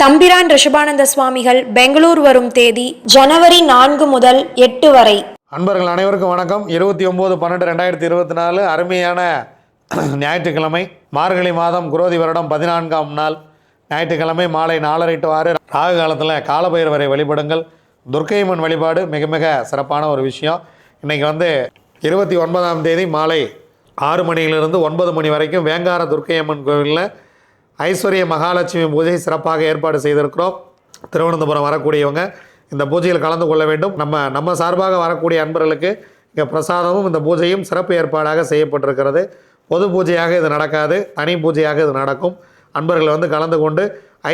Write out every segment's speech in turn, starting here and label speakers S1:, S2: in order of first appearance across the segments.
S1: தம்பிரான் ரிஷபானந்த சுவாமிகள் பெங்களூர் வரும் தேதி ஜனவரி நான்கு முதல் எட்டு வரை.
S2: அன்பர்கள் அனைவருக்கும் வணக்கம். இருபத்தி ஒம்பது பன்னெண்டு ரெண்டாயிரத்தி இருபத்தி நாலு அருமையான ஞாயிற்றுக்கிழமை மார்கழி மாதம் குரோதி வருடம் பதினான்காம் நாள். ஞாயிற்றுக்கிழமை மாலை நாலரை டு ஆறு. ராகு காலத்தில் காலபைரவரை வழிபடுங்கள். துர்க்கையம்மன் வழிபாடு மிக மிக சிறப்பான ஒரு விஷயம். இன்றைக்கி வந்து இருபத்தி ஒன்பதாம் தேதி மாலை ஆறு மணியிலிருந்து ஒன்பது மணி வரைக்கும் வேங்கார துர்க்கையம்மன் கோவிலில் ஐஸ்வர்ய மகாலட்சுமி பூஜை சிறப்பாக ஏற்பாடு செய்திருக்கிறோம். திருவனந்தபுரம் வரக்கூடியவங்க இந்த பூஜையில் கலந்து கொள்ள வேண்டும். நம்ம நம்ம சார்பாக வரக்கூடிய அன்பர்களுக்கு இங்கே பிரசாதமும் இந்த பூஜையும் சிறப்பு ஏற்பாடாக செய்யப்பட்டிருக்கிறது. பொது பூஜையாக இது நடக்காது. தனி பூஜையாக இது நடக்கும். அன்பர்கள் வந்து கலந்து கொண்டு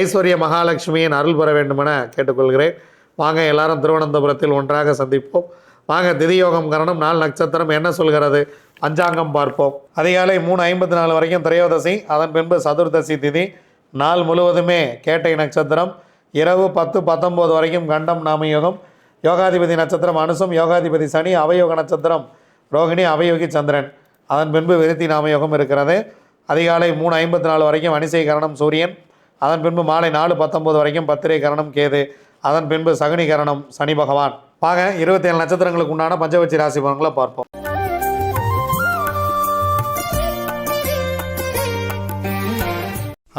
S2: ஐஸ்வர்ய மகாலட்சுமியின் அருள் பெற வேண்டுமென கேட்டுக்கொள்கிறேன். வாங்க எல்லாரும் திருவனந்தபுரத்தில் ஒன்றாக சந்திப்போம். வாங்க திதியோகம் கரணம் நாலு நட்சத்திரம் என்ன சொல்கிறது? பஞ்சாங்கம் பார்ப்போம். அதிகாலை மூணு ஐம்பத்தி நாலு வரைக்கும் திரையோதசி அதன் பின்பு சதுர்தசி திதி. நாள் முழுவதுமே கேட்டை நட்சத்திரம். இரவு பத்து பத்தொம்போது வரைக்கும் கண்டம் நாமயோகம். யோகாதிபதி நட்சத்திரம் அனுசம் யோகாதிபதி சனி அவயோக நட்சத்திரம் ரோகிணி அவயோகி சந்திரன். அதன் பின்பு விருத்தி நாமயோகம் இருக்கிறது. அதிகாலை மூணு ஐம்பத்தி நாலு வரைக்கும் அனிசை கரணம் சூரியன். அதன் பின்பு மாலை நாலு பத்தொம்போது வரைக்கும் பத்திரை கரணம் கேது. அதன் பின்பு சகுனி கரணம் சனி பகவான். வாங்க இருபத்தி ஏழு நட்சத்திரங்களுக்கு உண்டான பஞ்சவச்சி ராசி பலன்களை பார்ப்போம்.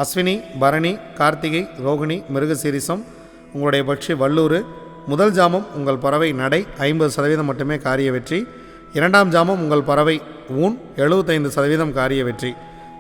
S2: அஸ்வினி பரணி கார்த்திகை ரோகிணி மிருகசீரிசம் உங்களுடைய பட்சி வல்லூர் முதல் ஜாமம் உங்கள் பறவை நடை ஐம்பது சதவீதம் மட்டுமே காரிய வெற்றி. இரண்டாம் ஜாமம் உங்கள் பறவை ஊன் எழுபத்தைந்து சதவீதம் காரிய வெற்றி.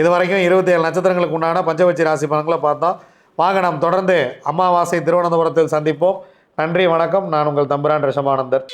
S2: இது வரைக்கும் இருபத்தி ஏழு நட்சத்திரங்களுக்கு உண்டான பஞ்சவச்சி ராசி பலன்களை பார்த்தோம் வாங்க நாம் தொடர்ந்து அமாவாசை திருவனந்தபுரத்தில் சந்திப்போம். நன்றி வணக்கம். நான் உங்கள் தம்புரான் ரிஷமானந்தர்